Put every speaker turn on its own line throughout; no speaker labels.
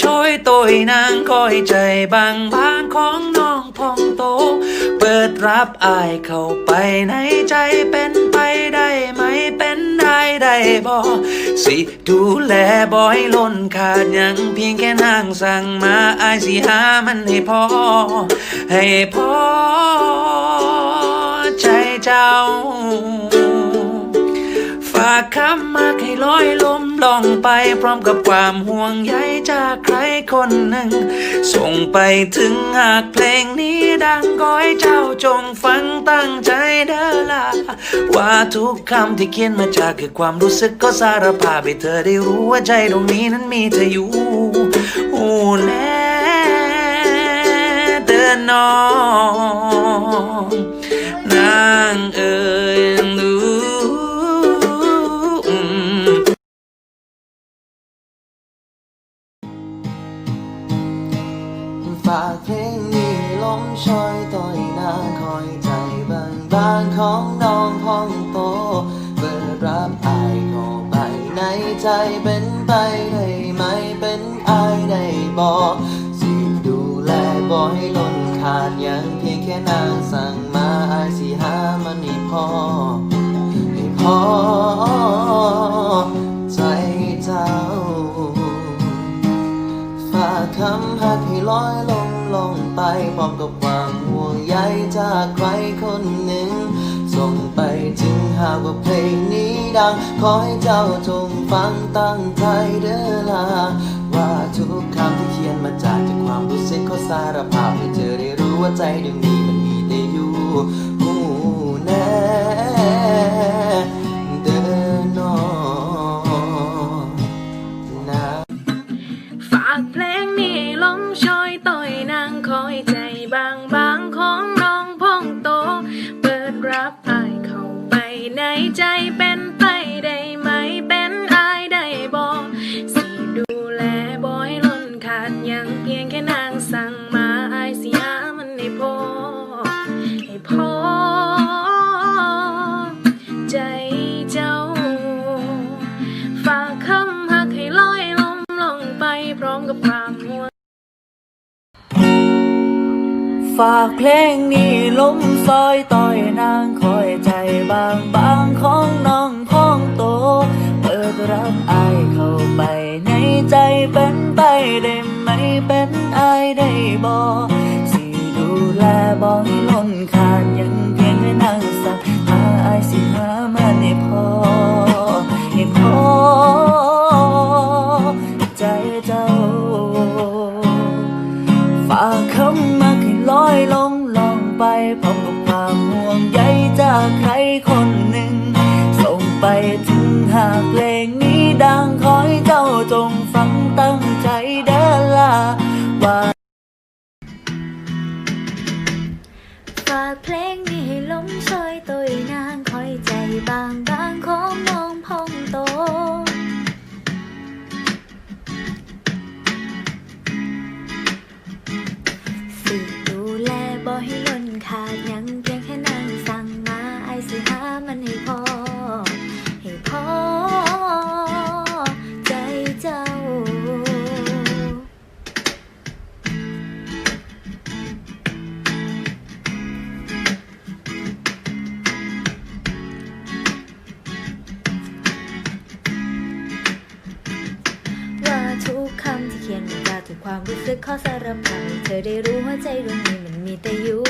โชยโตยนางคอยใจบางบางของน้องพองโต เปิดรับอายเข้าไปในใจเป็นไปได้ไหมเป็นได้ได้บ่สิดูแลบ่ให้ล้นขาดยังเพียงแค่นางสั่งมาอายสิหามันให้พอ ให้พอใจเจ้าากคำมาให้ลอยลมล่องไป พร้อมกับความห่วงใยจากใครคนหนึ่ง ส่งไปถึงหากเพลงนี้ดังก็ให้เจ้าจงฟังตั้งใจเด้อล่ะว่าทุกคำที่เขียนมาจากคือความรู้สึกก็สารภาพให้เธอได้รู้ว่าใจตรงนี้นั้นมีเธออยู่โอ้แน่เดินนอนา
กเพลงนี้ลมชอยต่อยนาคอยใจบางบางของน้องพองโต เปิดรับอายเข้าไปในใจเป็นไปได้ไหมเป็นอายได้บอกสิดูแลบ่ให้ล้นขาดอย่างเพียงแค่นางสั่งมาอายสิหามันให้พอให้พอ ไปพร้อมกับความห่วงใยจากใครคนหนึ่ง ส่งไปถึงหากว่าเพลงนี้ดัง ขอให้เจ้าจงฟังตั้งใจเด้อล่ะว่าทุกคำที่เขียนมาจากจากความรู้สึกขอสารภาพให้เธอได้รู้ว่าใจดวงนี้มันมีแต่อยู่หูแน่เด้อนอนะ
ฝากเพล ฝาก
เพลงนี้ลมซอยต่อยนางคอยใจบางบางของน้องพ้องโต เปิดรับอายเข้าไปในใจเป็นไปได้ไหมเป็นอายได้บอสิดูแลบอกให้ล้นขาดยังเพียงแค่นั่งสักหาอายสิหามันให้พอให้พอใจเจ้า ฝากคำมา ลอยลงลองไปพร้อมกับความห่วงใยจากใครคนหนึ่ง ส่งไปถึงหากเพลงนี้ดัง
คอย ความรู้สึกขอสารภาพให้เธอได้รู้ว่าใจดวงนี้มันมีแต่อยู่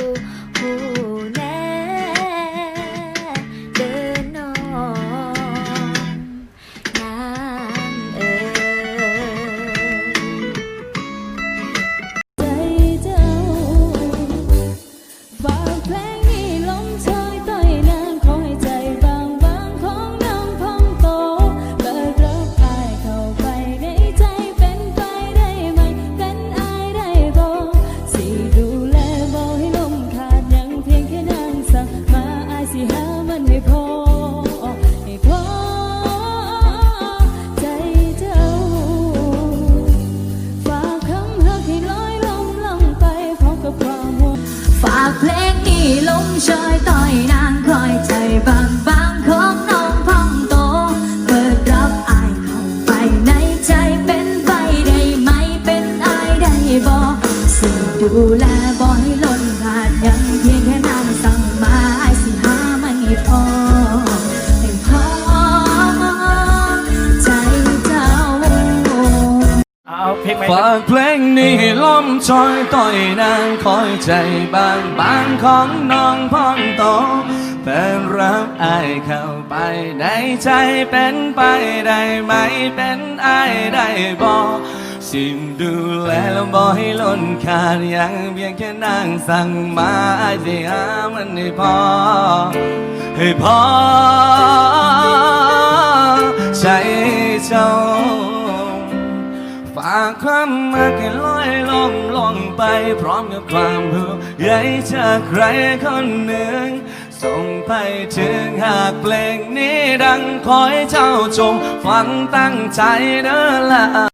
เพลงใหมฝากเพลงนี้ลม
ชอยต่อยนางคอยใจบางบางของน้องพองโตเป็นรับอายเข้าไปในใจเป็นไปได้ไหมเป็นอายได้บอกสิ่งดูแลแล้วบ่ให้ล้นขาดยังเพียงแค่นางสั่งมาอายสิหามันให้พอให้พอใจเจ้าากความมากให้ลอยลมลงไป พร้อมกับความห่วงใยจากใครคนหนึ่ง ส่งไปถึงหากเพลงนี้ดังขอให้เจ้าจงฟังตั้งใจเด้อละ